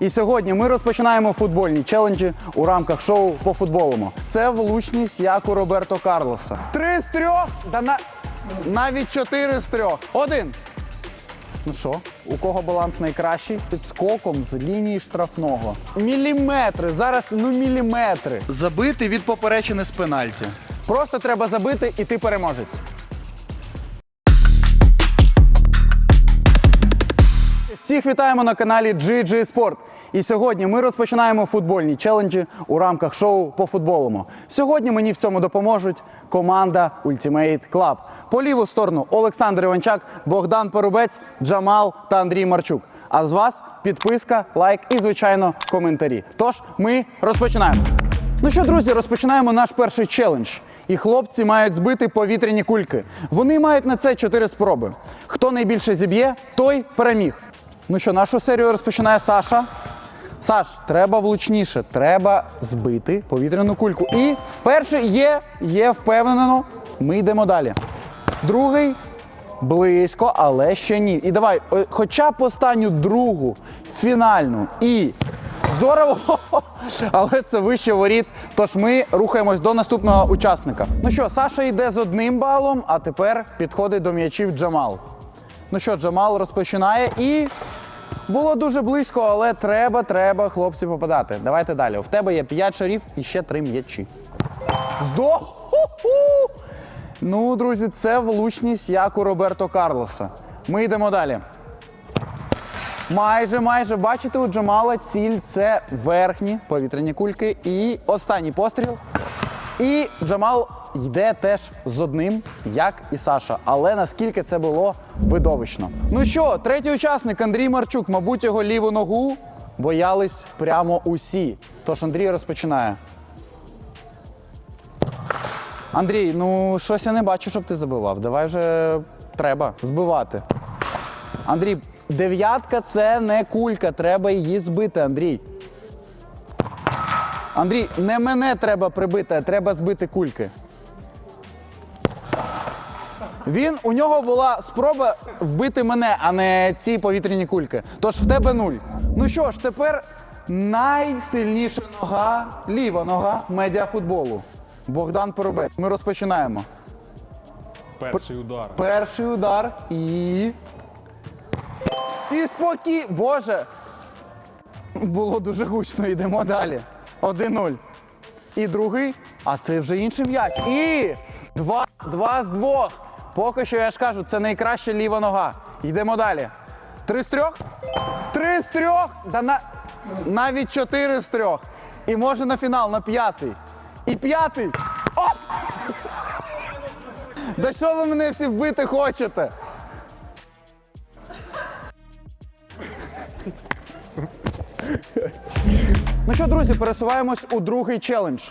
І сьогодні ми розпочинаємо футбольні челенджі у рамках шоу по футболому. Це влучність як у Роберто Карлоса. Три з трьох, да на... навіть чотири з трьох. Один. Ну що, у кого баланс найкращий? Під скоком з лінії штрафного. Міліметри, зараз ну міліметри. Забити від поперечини з пенальті. Просто треба забити і ти переможець. Всіх вітаємо на каналі GG Sport. І сьогодні ми розпочинаємо футбольні челенджі у рамках шоу по футболому. Сьогодні мені в цьому допоможуть команда Ultimate Club. По ліву сторону Олександр Іванчак, Богдан Порубець, Джамал та Андрій Марчук. А з вас підписка, лайк і, звичайно, коментарі. Тож ми розпочинаємо. Ну що, друзі, розпочинаємо наш перший челендж. І хлопці мають збити повітряні кульки. Вони мають на це чотири спроби. Хто найбільше зіб'є, той переміг. Ну що, нашу серію розпочинає Саша. Саш, треба влучніше, треба збити повітряну кульку. І перший є, є впевнено. Ми йдемо далі. Другий близько, але ще ні. І давай, е, хоча б останню другу, фінальну. І здорово! Але це вище воріт. Тож ми рухаємось до наступного учасника. Ну що, Саша йде з одним балом, а тепер підходить до м'ячів Джамал. Ну що, Джамал розпочинає і. Було дуже близько, але треба, треба, хлопці, попадати. Давайте далі. В тебе є 5 шарів і ще 3 м'ячі. Здо! Ху-ху! Ну, друзі, це влучність як у Роберто Карлоса. Ми йдемо далі. Майже, майже, бачите, у Джамала ціль це верхні повітряні кульки. І останній постріл. І Джамал йде теж з одним, як і Саша. Але наскільки це було видовищно. Ну що, третій учасник Андрій Марчук, мабуть, його ліву ногу боялись прямо усі. Тож Андрій розпочинає. Андрій, ну щось я не бачу, щоб ти забивав. Давай вже треба збивати. Андрій, дев'ятка це не кулька, треба її збити, Андрій. Андрій, не мене треба прибити, а треба збити кульки. Він у нього була спроба вбити мене, а не ці повітряні кульки. Тож в тебе нуль. Ну що ж, тепер найсильніша нога, ліва нога медіафутболу. Богдан Поробець. Ми розпочинаємо. Перший удар. Перший удар і. І спокій. Боже. Було дуже гучно, йдемо далі. 1-0. І другий. А це вже інший м'яч. І два, два з двох. Поки що я ж кажу, це найкраща ліва нога. Йдемо далі. Три з трьох? Три з трьох! Да на... Навіть чотири з трьох. І може на фінал, на п'ятий. І п'ятий. Оп! Да що ви мене всі вбити хочете? Ну що, друзі, пересуваємось у другий челендж.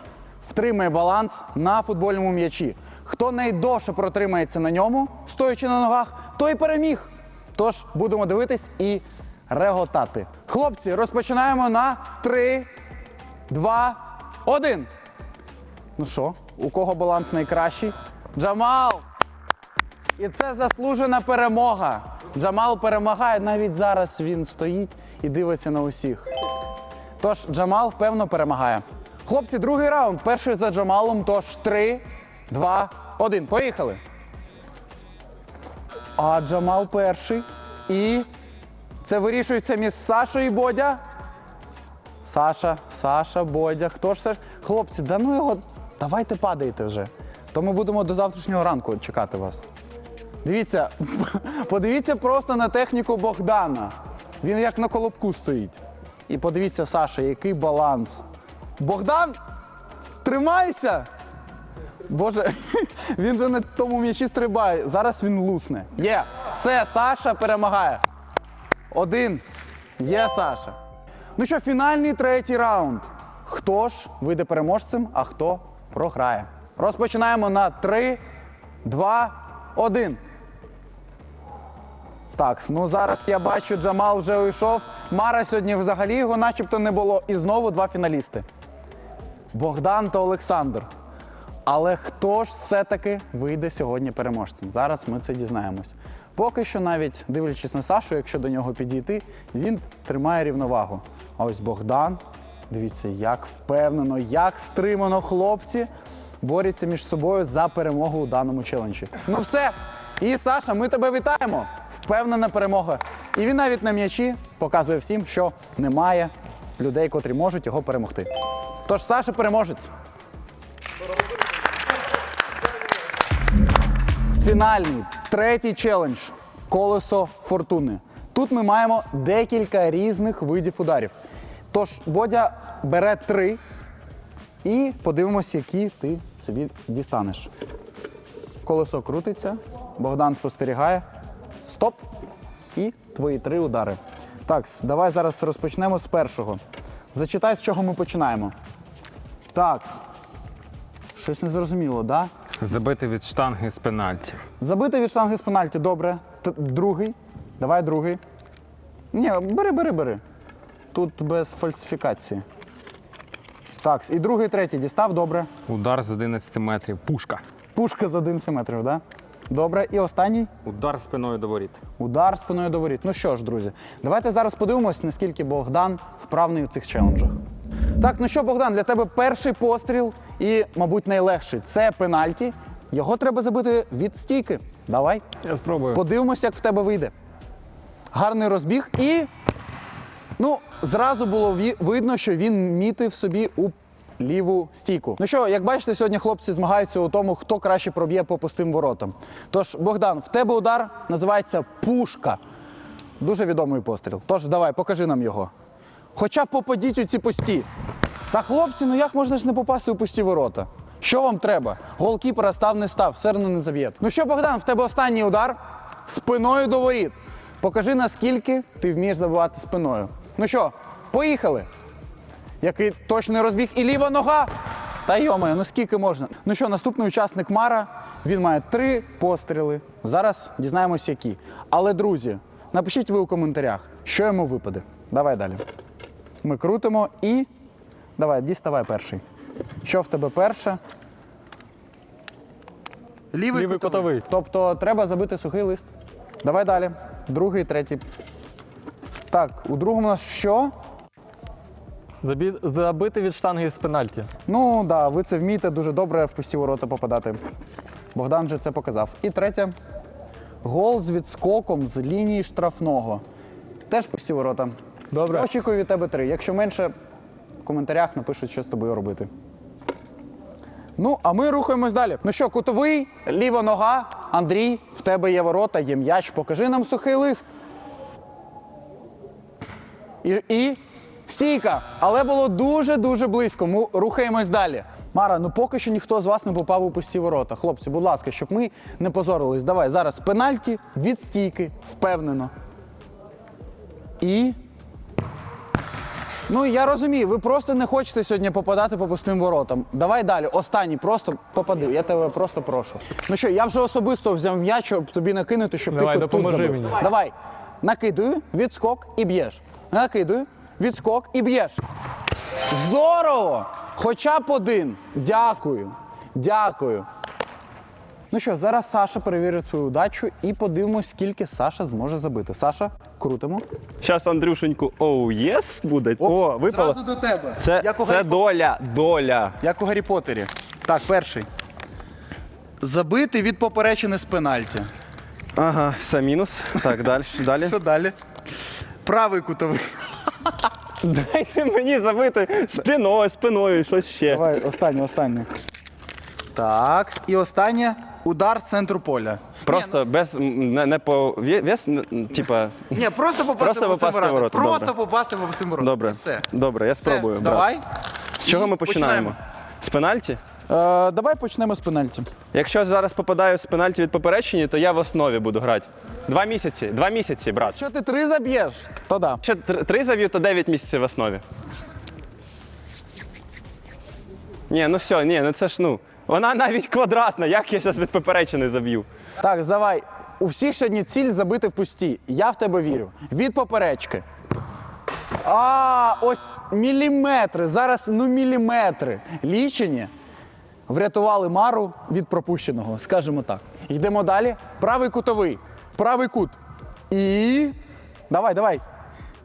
Втримай баланс на футбольному м'ячі. Хто найдовше протримається на ньому, стоячи на ногах, той переміг. Тож будемо дивитись і реготати. Хлопці, розпочинаємо на 3, 2, 1. Ну що, у кого баланс найкращий? Джамал! І це заслужена перемога. Джамал перемагає. Навіть зараз він стоїть і дивиться на усіх. Тож Джамал впевно перемагає. Хлопці, другий раунд. Перший за Джамалом. Тож 3, 2, 1. Поїхали. А Джамал перший. І це вирішується між Сашою і Бодя. Саша, Саша, Бодя. Хто ж ж? Хлопці, да ну його. Давайте падайте вже. То ми будемо до завтрашнього ранку чекати вас. Дивіться, подивіться просто на техніку Богдана. Він як на колобку стоїть. І подивіться, Саша, який баланс. Богдан, тримайся! Боже, він же на тому м'ячі стрибає. Зараз він лусне. Є. Все, Саша перемагає. Один. Є Саша. Ну що, фінальний третій раунд. Хто ж вийде переможцем, а хто програє? Розпочинаємо на 3, 2, 1. Так, ну зараз я бачу, Джамал вже уйшов. Мара сьогодні взагалі його начебто не було. І знову два фіналісти. Богдан та Олександр. Але хто ж все-таки вийде сьогодні переможцем? Зараз ми це дізнаємось. Поки що, навіть дивлячись на Сашу, якщо до нього підійти, він тримає рівновагу. А ось Богдан, дивіться, як впевнено, як стримано хлопці борються між собою за перемогу у даному челенджі. Ну все. І Саша, ми тебе вітаємо. Впевнена перемога. І він навіть на м'ячі показує всім, що немає людей, котрі можуть його перемогти. Тож Саша переможець. Фінальний третій челендж колесо фортуни. Тут ми маємо декілька різних видів ударів. Тож Бодя бере три і подивимося, які ти собі дістанеш. Колесо крутиться, Богдан спостерігає. Стоп! І твої три удари. Так, давай зараз розпочнемо з першого. Зачитай, з чого ми починаємо. Так. Щось незрозуміло, да? Забити від штанги з пенальті. Забити від штанги з пенальті, добре. Т- другий. Давай другий. Ні, бери, бери, бери. Тут без фальсифікації. Так, і другий, третій дістав, добре. Удар з 11 метрів. Пушка. Пушка з 11 метрів, да? Добре. І останній Удар спиною до воріт. удар спиною до воріт. Ну що ж, друзі, давайте зараз подивимось, наскільки Богдан вправний у цих челенджах. Так, ну що, Богдан, для тебе перший постріл і, мабуть, найлегший це пенальті. Його треба забити від стійки. Давай. Я спробую. Подивимося, як в тебе вийде. Гарний розбіг і. Ну, зразу було видно, що він мітив собі у ліву стійку. Ну що, як бачите, сьогодні хлопці змагаються у тому, хто краще проб'є по пустим воротам. Тож, Богдан, в тебе удар називається пушка. Дуже відомий постріл. Тож давай, покажи нам його. Хоча б попадіть у ці пусті. Та хлопці, ну як можна ж не попасти у пусті ворота? Що вам треба? Голкіпера став не став, все одно не заб'єте. Ну що, Богдан, в тебе останній удар спиною до воріт. Покажи, наскільки ти вмієш забивати спиною. Ну що, поїхали. Який точний розбіг і ліва нога. Та йомає, ну скільки можна? Ну що, наступний учасник Мара, він має три постріли. Зараз дізнаємося, які. Але, друзі, напишіть ви у коментарях, що йому випаде. Давай далі. Ми крутимо і. Давай, діставай перший. Що в тебе перше? Лівий, Лівий кутовий. Тобто треба забити сухий лист. Давай далі. Другий, третій. Так, у другому у нас що? Забі... Забити від штанги з пенальті. Ну так, да, ви це вмієте дуже добре в пусті ворота попадати. Богдан вже це показав. І третє. Гол з відскоком з лінії штрафного. Теж пусті ворота. Добре. Очікую від тебе три. Якщо менше, в коментарях напишуть, що з тобою робити. Ну, а ми рухаємось далі. Ну що, кутовий, ліва нога, Андрій, в тебе є ворота, є м'яч. Покажи нам сухий лист. І, і стійка. Але було дуже-дуже близько. Ми рухаємось далі. Мара, ну поки що ніхто з вас не попав у пусті ворота. Хлопці, будь ласка, щоб ми не позорились. Давай зараз пенальті від стійки, впевнено. І. Ну я розумію, ви просто не хочете сьогодні попадати по пустим воротам. Давай далі. Останній, просто попади. Я тебе просто прошу. Ну що, я вже особисто взяв м'яч, щоб тобі накинути, щоб Давай, ти тут допоможи забив. мені. Давай. Накидую, відскок і б'єш. Накидую, відскок і б'єш. Здорово! Хоча б один. Дякую. Дякую. Ну що, зараз Саша перевірить свою удачу і подивимось, скільки Саша зможе забити. Саша, крутимо. Зараз Андрюшеньку оу єс буде. О, випало. Зразу до тебе. Це, Як у це Гаррі доля, доля. Як у Гаррі Поттері. Так, перший. Забити від поперечини з пенальті. Ага, все мінус. Так, далі. далі. Що далі? Правий кутовий. Дайте мені забити спиною, спиною, щось ще. Давай, останній, останній. Так, і останнє удар з центру поля. Просто без не, не по вес, типа. Ні, просто попасти Просто по попасти в ворота, Просто добре. попасти по всім воротам. Добре. Все. Добре, я Все, спробую. брат. давай. З чого І ми починаємо? починаємо. З пенальті? Е, давай почнемо з пенальті. Якщо зараз попадаю з пенальті від поперечені, то я в основі буду грати. Два місяці, два місяці, брат. Якщо ти три заб'єш, то да. Якщо тр- три завів, то 9 місяців в основі. Ні, ну все, ні, ну це ж ну. Вона навіть квадратна, як я зараз від поперечини заб'ю. Так, давай. У всіх сьогодні ціль забити в пусті. Я в тебе вірю. Від поперечки. А, ось міліметри. Зараз ну міліметри. Лічені. врятували Мару від пропущеного, скажімо так. Йдемо далі. Правий кутовий. Правий кут. І. Давай, давай.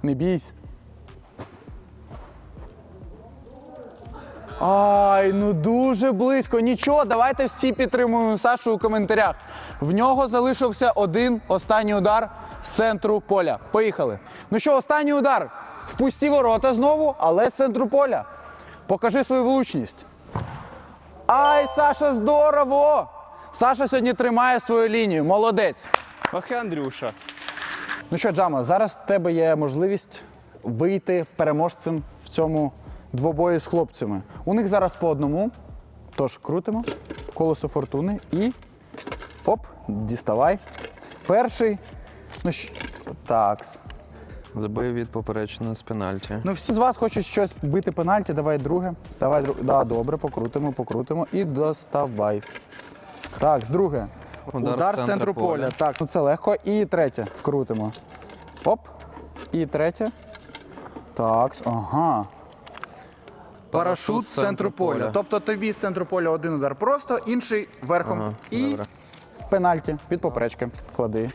Не бійся. Ай, ну дуже близько. Нічого, давайте всі підтримуємо Сашу у коментарях. В нього залишився один останній удар з центру поля. Поїхали. Ну що, останній удар. В пусті ворота знову, але з центру поля. Покажи свою влучність. Ай, Саша, здорово! Саша сьогодні тримає свою лінію. Молодець. І Андрюша. Ну що, Джама, зараз в тебе є можливість вийти переможцем в цьому двобої з хлопцями. У них зараз по одному. Тож крутимо колесо фортуни і оп, діставай. Перший. Ну щ- так. Забив від поперечної з пенальті. Ну всі з вас хочуть щось бити пенальті. Давай друге. Давай друге. Да, добре, покрутимо, покрутимо і доставай. Так, з друге. Удар з з центру поля. Так, ну це легко. І третє. Крутимо. Оп. І третє. Так, ага. Парашут з центру поля. Тобто тобі з центру поля один удар просто, інший верхом. Ага, і добре. пенальті під поперечки. Клади.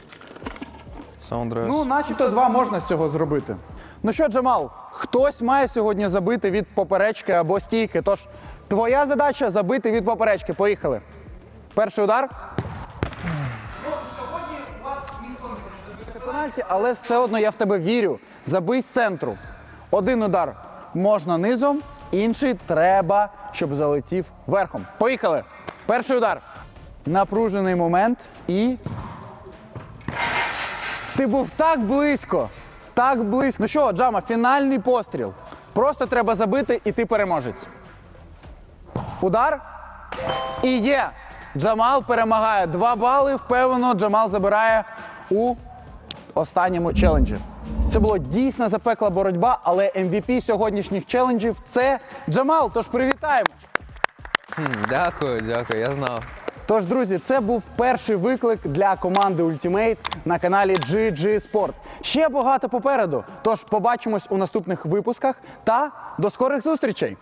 Ну, начебто два можна з цього зробити. Ну що, Джамал, хтось має сьогодні забити від поперечки або стійки. Тож твоя задача забити від поперечки. Поїхали. Перший удар. Пенальті, але все одно я в тебе вірю. Забий з центру. Один удар можна низом, інший треба, щоб залетів верхом. Поїхали. Перший удар. Напружений момент і ти був так близько. Так близько. Ну що, Джама, фінальний постріл. Просто треба забити, і ти переможець. Удар. І є. Джамал перемагає. Два бали. Впевнено, Джамал забирає у останньому челенджі. Це була дійсно запекла боротьба, але MVP сьогоднішніх челенджів це Джамал. Тож привітаємо. Дякую, дякую, я знав. Тож, друзі, це був перший виклик для команди Ultimate на каналі GG Sport. Ще багато попереду. Тож побачимось у наступних випусках та до скорих зустрічей!